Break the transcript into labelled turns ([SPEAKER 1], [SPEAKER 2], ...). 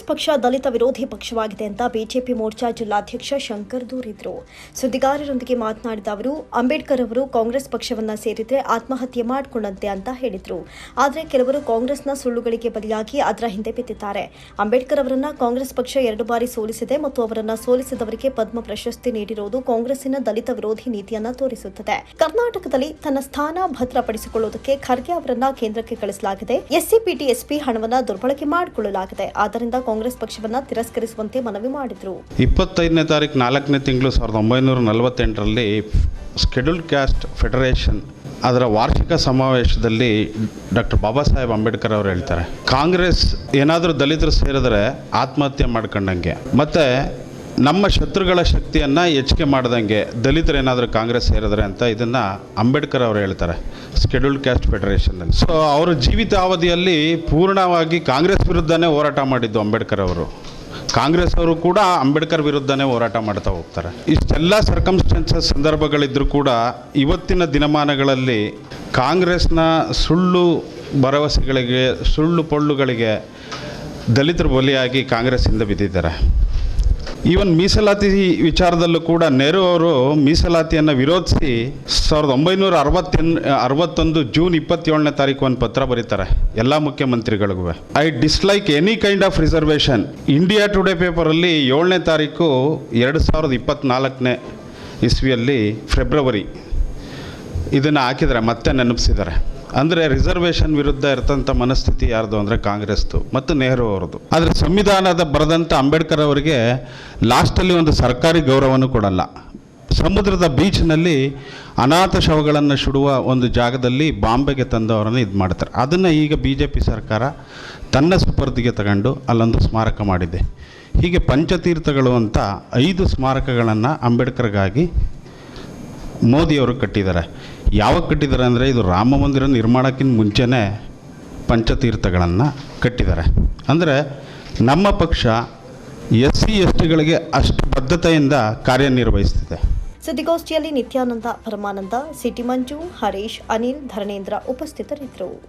[SPEAKER 1] ಕಾಂಗ್ರೆಸ್ ಪಕ್ಷ ದಲಿತ ವಿರೋಧಿ ಪಕ್ಷವಾಗಿದೆ ಅಂತ ಬಿಜೆಪಿ ಮೋರ್ಚಾ ಜಿಲ್ಲಾಧ್ಯಕ್ಷ ಶಂಕರ್ ದೂರಿದ್ರು. ಸುದ್ದಿಗಾರರೊಂದಿಗೆ ಮಾತನಾಡಿದ ಅವರು, ಅಂಬೇಡ್ಕರ್ ಅವರು ಕಾಂಗ್ರೆಸ್ ಪಕ್ಷವನ್ನ ಸೇರಿದ್ರೆ ಆತ್ಮಹತ್ಯೆ ಮಾಡಿಕೊಂಡಂತೆ ಅಂತ ಹೇಳಿದ್ರು. ಆದರೆ ಕೆಲವರು ಕಾಂಗ್ರೆಸ್ನ ಸುಳ್ಳುಗಳಿಗೆ ಬಲಿಯಾಗಿ ಅದರ ಹಿಂದೆ ಬಿದ್ದಿದ್ದಾರೆ. ಅಂಬೇಡ್ಕರ್ ಅವರನ್ನ ಕಾಂಗ್ರೆಸ್ ಪಕ್ಷ ಎರಡು ಬಾರಿ ಸೋಲಿಸಿದೆ ಮತ್ತು ಅವರನ್ನ ಸೋಲಿಸಿದವರಿಗೆ ಪದ್ಮ ಪ್ರಶಸ್ತಿ ನೀಡಿರುವುದು ಕಾಂಗ್ರೆಸ್ಸಿನ ದಲಿತ ವಿರೋಧಿ ನೀತಿಯನ್ನ ತೋರಿಸುತ್ತದೆ. ಕರ್ನಾಟಕದಲ್ಲಿ ತನ್ನ ಸ್ಥಾನ ಭದ್ರಪಡಿಸಿಕೊಳ್ಳುವುದಕ್ಕೆ ಖರ್ಗೆ ಅವರನ್ನ ಕೇಂದ್ರಕ್ಕೆ ಕಳಿಸಲಾಗಿದೆ. ಎಸ್ಸಿಪಿಟಿ ಎಸ್ಪಿ ಹಣವನ್ನ ದುರ್ಬಳಕೆ ಮಾಡಿಕೊಳ್ಳಲಾಗಿದೆ. ಆದ್ದರಿಂದ ಕಾಂಗ್ರೆಸ್ ಪಕ್ಷವನ್ನ ತಿರಸ್ಕರಿಸುವಂತೆ ಮನವಿ ಮಾಡಿದ್ರು.
[SPEAKER 2] ಇಪ್ಪತ್ತೈದನೇ ತಾರೀಕು ನಾಲ್ಕನೇ ತಿಂಗಳು ಸಾವಿರದ ಒಂಬೈನೂರ ನಲವತ್ತೆಂಟರಲ್ಲಿ ಸ್ಕೆಡ್ಯೂಲ್ಡ್ ಕ್ಯಾಸ್ಟ್ ಫೆಡರೇಷನ್ ಅದರ ವಾರ್ಷಿಕ ಸಮಾವೇಶದಲ್ಲಿ ಡಾಕ್ಟರ್ ಬಾಬಾ ಸಾಹೇಬ್ ಅಂಬೇಡ್ಕರ್ ಅವರು ಹೇಳ್ತಾರೆ. ಕಾಂಗ್ರೆಸ್ ಏನಾದರೂ ದಲಿತರು ಸೇರಿದ್ರೆ ಆತ್ಮಹತ್ಯೆ ಮಾಡ್ಕೊಂಡಂಗೆ. ಮತ್ತು ನಮ್ಮ ಶತ್ರುಗಳ ಶಕ್ತಿಯನ್ನು ಹೆಚ್ಚಿಗೆ ಮಾಡ್ದಂಗೆ ದಲಿತರು ಏನಾದರೂ ಕಾಂಗ್ರೆಸ್ ಸೇರಿದ್ರೆ ಅಂತ ಇದನ್ನು ಅಂಬೇಡ್ಕರ್ ಅವರು ಹೇಳ್ತಾರೆ ಸ್ಕೆಡ್ಯೂಲ್ಡ್ ಕ್ಯಾಸ್ಟ್ ಫೆಡರೇಷನ್ನಲ್ಲಿ ಸೊ ಅವರ ಜೀವಿತಾವಧಿಯಲ್ಲಿ ಪೂರ್ಣವಾಗಿ ಕಾಂಗ್ರೆಸ್ ವಿರುದ್ಧನೇ ಹೋರಾಟ ಮಾಡಿದ್ದು ಅಂಬೇಡ್ಕರ್ ಅವರು. ಕಾಂಗ್ರೆಸ್ ಅವರು ಕೂಡ ಅಂಬೇಡ್ಕರ್ ವಿರುದ್ಧನೇ ಹೋರಾಟ ಮಾಡ್ತಾ ಹೋಗ್ತಾರೆ. ಇಷ್ಟೆಲ್ಲ ಸರ್ಕಮ್ಸ್ಟೆನ್ಸಸ್ ಸಂದರ್ಭಗಳಿದ್ದರೂ ಕೂಡ ಇವತ್ತಿನ ದಿನಮಾನಗಳಲ್ಲಿ ಕಾಂಗ್ರೆಸ್ನ ಸುಳ್ಳು ಭರವಸೆಗಳಿಗೆ, ಸುಳ್ಳು ಪೊಳ್ಳುಗಳಿಗೆ ದಲಿತರು ಬಲಿಯಾಗಿ ಕಾಂಗ್ರೆಸ್ಸಿಂದ ಬಿದ್ದಿದ್ದಾರೆ. ಈವನ್ ಮೀಸಲಾತಿ ವಿಚಾರದಲ್ಲೂ ಕೂಡ ನೆಹರು ಅವರು ಮೀಸಲಾತಿಯನ್ನು ವಿರೋಧಿಸಿ ಸಾವಿರದ ಒಂಬೈನೂರ ಅರವತ್ತೆನ್ ಅರವತ್ತೊಂದು, ಜೂನ್ ಇಪ್ಪತ್ತೇಳನೇ ತಾರೀಕು ಒಂದು ಪತ್ರ ಬರೀತಾರೆ, ಎಲ್ಲ ಮುಖ್ಯಮಂತ್ರಿಗಳಿಗೂ. I dislike any kind of reservation India Today ಪೇಪರಲ್ಲಿ ಏಳನೇ ತಾರೀಕು ಎರಡು ಸಾವಿರದ ಇಪ್ಪತ್ತ್ನಾಲ್ಕನೇ ಇಸ್ವಿಯಲ್ಲಿ ಫೆಬ್ರವರಿ ಇದನ್ನು ಹಾಕಿದರೆ ಮತ್ತೆ ನೆನಪಿಸಿದ್ದಾರೆ. ಅಂದರೆ ರಿಸರ್ವೇಶನ್ ವಿರುದ್ಧ ಇರ್ತಂಥ ಮನಸ್ಥಿತಿ ಯಾರ್ದು ಅಂದರೆ ಕಾಂಗ್ರೆಸ್ದು ಮತ್ತು ನೆಹರು ಅವರದು ಆದರೆ ಸಂವಿಧಾನದ ಬರೆದಂಥ ಅಂಬೇಡ್ಕರ್ ಅವರಿಗೆ ಲಾಸ್ಟಲ್ಲಿ ಒಂದು ಸರ್ಕಾರಿ ಗೌರವವನ್ನು ಕೊಡಲ್ಲ. ಸಮುದ್ರದ ಬೀಚ್ನಲ್ಲಿ ಅನಾಥ ಶವಗಳನ್ನು ಸುಡುವ ಒಂದು ಜಾಗದಲ್ಲಿ ಬಾಂಬೆಗೆ ತಂದವರನ್ನು ಇದು ಮಾಡ್ತಾರೆ. ಅದನ್ನು ಈಗ ಬಿ ಜೆ ಪಿ ಸರ್ಕಾರ ತನ್ನ ಸುಪರ್ದಿಗೆ ತಗೊಂಡು ಅಲ್ಲೊಂದು ಸ್ಮಾರಕ ಮಾಡಿದೆ. ಹೀಗೆ ಪಂಚತೀರ್ಥಗಳು ಅಂತ ಐದು ಸ್ಮಾರಕಗಳನ್ನು ಅಂಬೇಡ್ಕರ್ಗಾಗಿ ಮೋದಿಯವರು ಕಟ್ಟಿದ್ದಾರೆ. ಯಾವಾಗ ಕಟ್ಟಿದ್ದಾರೆ ಅಂದರೆ ಇದು ರಾಮ ಮಂದಿರ ನಿರ್ಮಾಣಕ್ಕಿಂತ ಮುಂಚೆನೇ ಪಂಚತೀರ್ಥಗಳನ್ನು ಕಟ್ಟಿದ್ದಾರೆ. ಅಂದರೆ ನಮ್ಮ ಪಕ್ಷ ಎಸ್ ಸಿ ಎಸ್ ಟಿಗಳಿಗೆ ಅಷ್ಟು ಬದ್ಧತೆಯಿಂದ ಕಾರ್ಯನಿರ್ವಹಿಸ್ತಿದೆ.
[SPEAKER 1] ಸುದ್ದಿಗೋಷ್ಠಿಯಲ್ಲಿ ನಿತ್ಯಾನಂದ ಪರಮಾನಂದ, ಸಿಟಿ ಮಂಜು, ಹರೀಶ್, ಅನಿಲ್ ಧರಣೇಂದ್ರ ಉಪಸ್ಥಿತರಿದ್ದರು.